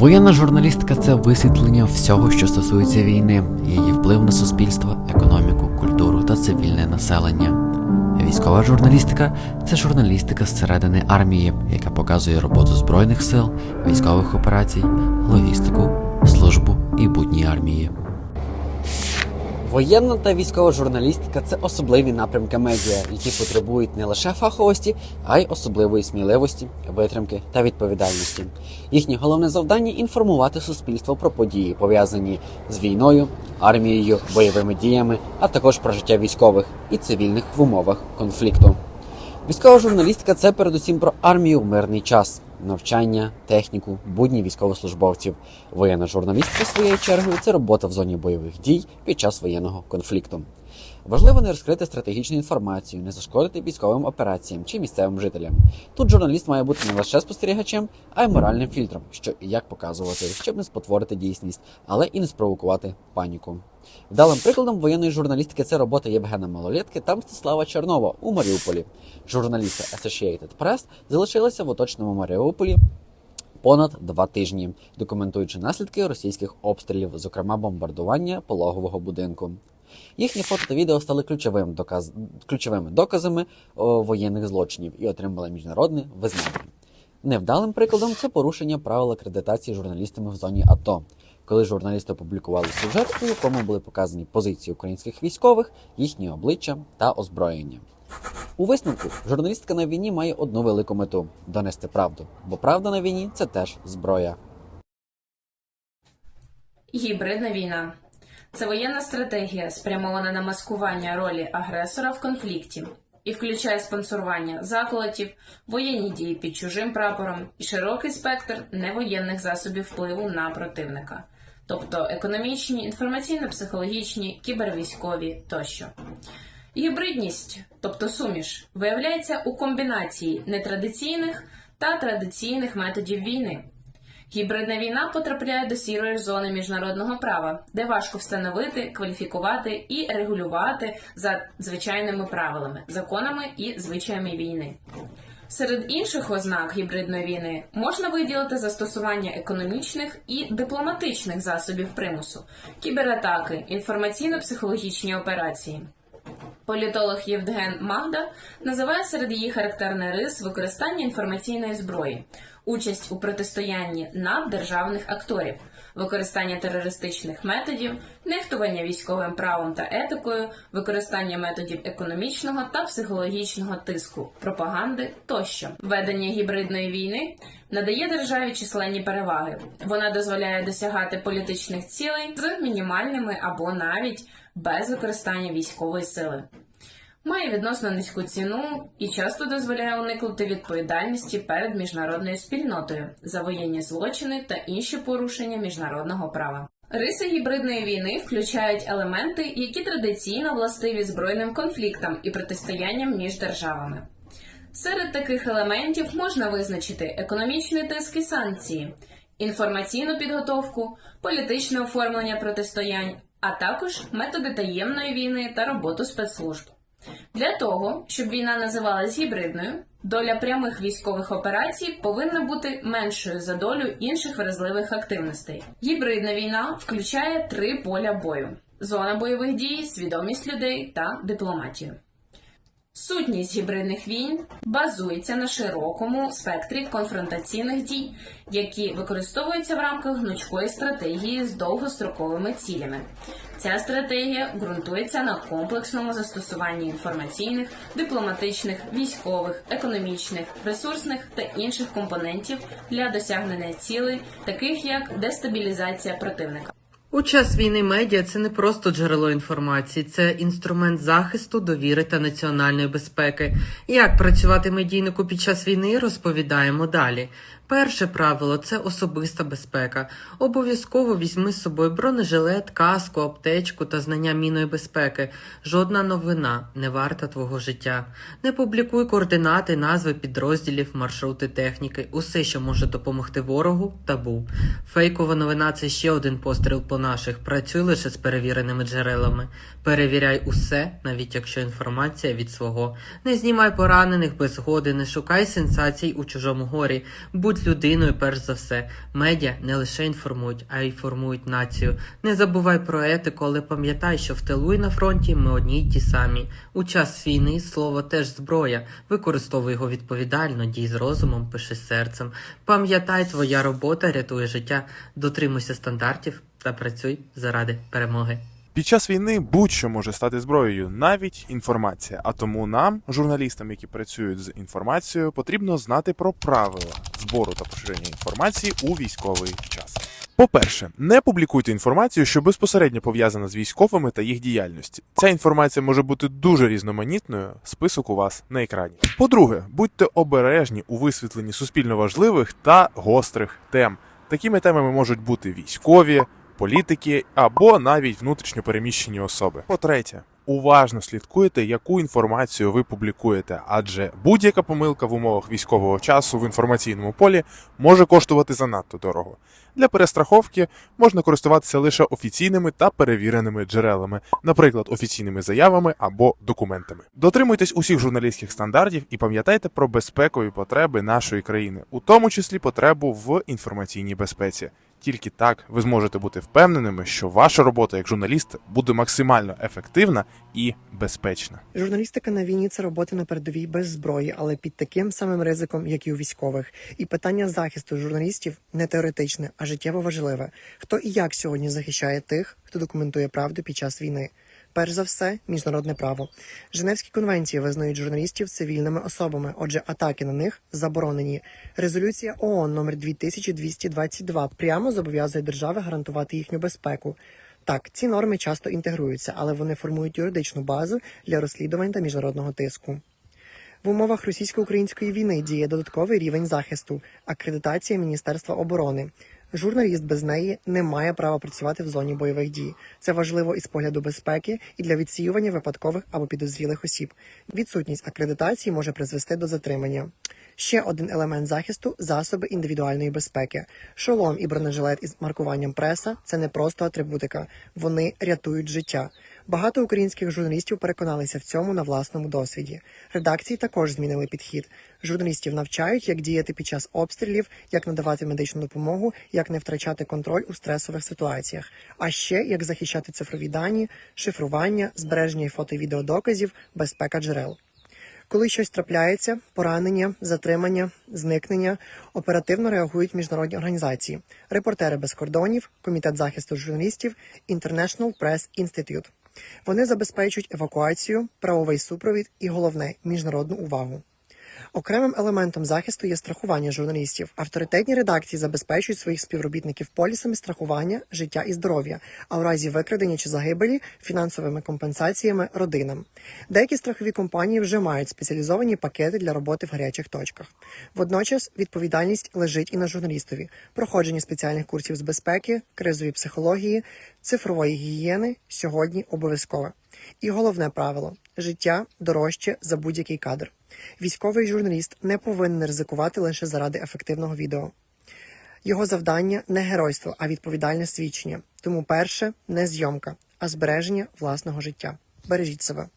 Воєнна журналістика це висвітлення всього, що стосується війни, її вплив на суспільство, економіку, культуру та цивільне населення. Військова журналістика це журналістика зсередини армії, яка показує роботу збройних сил, військових операцій, логістику, службу. Воєнна та військова журналістика це особливі напрямки медіа, які потребують не лише фаховості, а й особливої сміливості, витримки та відповідальності. Їхнє головне завдання інформувати суспільство про події, пов'язані з війною, армією, бойовими діями, а також про життя військових і цивільних в умовах конфлікту. Військова журналістика це передусім про армію в мирний час, навчання, техніку, будні військовослужбовців. Воєнна журналістка своєю чергою це робота в зоні бойових дій під час воєнного конфлікту. Важливо не розкрити стратегічну інформацію, не зашкодити військовим операціям чи місцевим жителям. Тут журналіст має бути не лише спостерігачем, а й моральним фільтром, що і як показувати, щоб не спотворити дійсність, але і не спровокувати паніку. Вдалим прикладом воєнної журналістики це робота Євгена Малолетки та Мстислава Чернова у Маріуполі. Журналісти Associated Press залишилися в оточеному Маріуполі понад два тижні, документуючи наслідки російських обстрілів, зокрема бомбардування пологового будинку. Їхні фото та відео стали ключовим доказ... ключовими доказами воєнних злочинів і отримали міжнародне визнання. Невдалим прикладом це порушення правил акредитації журналістами в зоні АТО, коли журналісти опублікували сюжет, у якому були показані позиції українських військових, їхні обличчя та озброєння. У висновку журналістика на війні має одну велику мету донести правду, бо правда на війні це теж зброя. Гібридна війна це воєнна стратегія, спрямована на маскування ролі агресора в конфлікті і включає спонсорування заколотів, воєнні дії під чужим прапором і широкий спектр невоєнних засобів впливу на противника, тобто економічні, інформаційно-психологічні, кібервійськові тощо. Гібридність, тобто суміш, виявляється у комбінації нетрадиційних та традиційних методів війни. Гібридна війна потрапляє до сірої зони міжнародного права, де важко встановити, кваліфікувати і регулювати за звичайними правилами, законами і звичаями війни. Серед інших ознак гібридної війни можна виділити застосування економічних і дипломатичних засобів примусу, кібератаки, інформаційно-психологічні операції. Політолог Євген Магда називає серед її характерний рис використання інформаційної зброї, участь у протистоянні наддержавних акторів, використання терористичних методів, нехтування військовим правом та етикою, використання методів економічного та психологічного тиску, пропаганди тощо. Ведення гібридної війни надає державі численні переваги. Вона дозволяє досягати політичних цілей з мінімальними або навіть без використання військової сили. Має відносно низьку ціну і часто дозволяє уникнути відповідальності перед міжнародною спільнотою за воєнні злочини та інші порушення міжнародного права. Риси гібридної війни включають елементи, які традиційно властиві збройним конфліктам і протистоянням між державами. Серед таких елементів можна визначити економічний тиск і санкції, інформаційну підготовку, політичне оформлення протистоянь, а також методи таємної війни та роботу спецслужб. Для того, щоб війна називалась гібридною, доля прямих військових операцій повинна бути меншою за долю інших вразливих активностей. Гібридна війна включає три поля бою: зона бойових дій, свідомість людей та дипломатію. Сутність гібридних війн базується на широкому спектрі конфронтаційних дій, які використовуються в рамках гнучкої стратегії з довгостроковими цілями. Ця стратегія ґрунтується на комплексному застосуванні інформаційних, дипломатичних, військових, економічних, ресурсних та інших компонентів для досягнення цілей, таких як дестабілізація противника. У час війни медіа це не просто джерело інформації, це інструмент захисту, довіри та національної безпеки. Як працювати медійнику під час війни, розповідаємо далі. Перше правило це особиста безпека. Обов'язково візьми з собою бронежилет, каску, аптечку та знання мінної безпеки. Жодна новина не варта твого життя. Не публікуй координати, назви підрозділів, маршрути техніки. Усе, що може допомогти ворогу, табу. Фейкова новина це ще один постріл по наших. Працюй лише з перевіреними джерелами. Перевіряй усе, навіть якщо інформація від свого. Не знімай поранених без згоди, не шукай сенсацій у чужому горі. Будь Будь людиною, перш за все. Медіа не лише інформують, а й формують націю. Не забувай про етику, але пам'ятай, що в тилу і на фронті ми одні й ті самі. У час війни слово теж зброя. Використовуй його відповідально, дій з розумом, пиши серцем. Пам'ятай, твоя робота рятує життя. Дотримуйся стандартів та працюй заради перемоги. Під час війни будь-що може стати зброєю, навіть інформація. А тому нам, журналістам, які працюють з інформацією, потрібно знати про правила збору та поширення інформації у військовий час. По-перше, не публікуйте інформацію, що безпосередньо пов'язана з військовими та їх діяльністю. Ця інформація може бути дуже різноманітною. Список у вас на екрані. По-друге, будьте обережні у висвітленні суспільно важливих та гострих тем. Такими темами можуть бути військові, політики або навіть внутрішньо переміщені особи. По-третє, уважно слідкуйте, яку інформацію ви публікуєте, адже будь-яка помилка в умовах військового часу в інформаційному полі може коштувати занадто дорого. Для перестраховки можна користуватися лише офіційними та перевіреними джерелами, наприклад, офіційними заявами або документами. Дотримуйтесь усіх журналістських стандартів і пам'ятайте про безпекові потреби нашої країни, у тому числі потребу в інформаційній безпеці. Тільки так ви зможете бути впевненими, що ваша робота як журналіст буде максимально ефективна і безпечна. Журналістика на війні це робота на передовій без зброї, але під таким самим ризиком, як і у військових. І питання захисту журналістів не теоретичне, а життєво важливе. Хто і як сьогодні захищає тих, хто документує правду під час війни? Перш за все, міжнародне право. Женевські конвенції визнають журналістів цивільними особами, отже, атаки на них заборонені. Резолюція ООН номер 2222 прямо зобов'язує держави гарантувати їхню безпеку. Так, ці норми часто інтегруються, але вони формують юридичну базу для розслідувань та міжнародного тиску. В умовах російсько-української війни діє додатковий рівень захисту акредитація Міністерства оборони. Журналіст без неї не має права працювати в зоні бойових дій. Це важливо із погляду безпеки і для відсіювання випадкових або підозрілих осіб. Відсутність акредитації може призвести до затримання. Ще один елемент захисту засоби індивідуальної безпеки. Шолом і бронежилет із маркуванням преса це не просто атрибутика, вони рятують життя. Багато українських журналістів переконалися в цьому на власному досвіді. Редакції також змінили підхід. Журналістів навчають, як діяти під час обстрілів, як надавати медичну допомогу, як не втрачати контроль у стресових ситуаціях, а ще як захищати цифрові дані, шифрування, збереження фото і відеодоказів, безпека джерел. Коли щось трапляється, поранення, затримання, зникнення, оперативно реагують міжнародні організації, репортери без кордонів, комітет захисту журналістів, International Press Institute. Вони забезпечують евакуацію, правовий супровід і головне міжнародну увагу. Окремим елементом захисту є страхування журналістів. Авторитетні редакції забезпечують своїх співробітників полісами страхування життя і здоров'я, а у разі викрадення чи загибелі фінансовими компенсаціями родинам. Деякі страхові компанії вже мають спеціалізовані пакети для роботи в гарячих точках. Водночас відповідальність лежить і на журналістові. Проходження спеціальних курсів з безпеки, кризової психології, цифрової гігієни сьогодні обов'язкове. І головне правило життя дорожче за будь-який кадр. Військовий журналіст не повинен ризикувати лише заради ефективного відео. Його завдання не геройство, а відповідальне свідчення. Тому перше не зйомка, а збереження власного життя. Бережіть себе.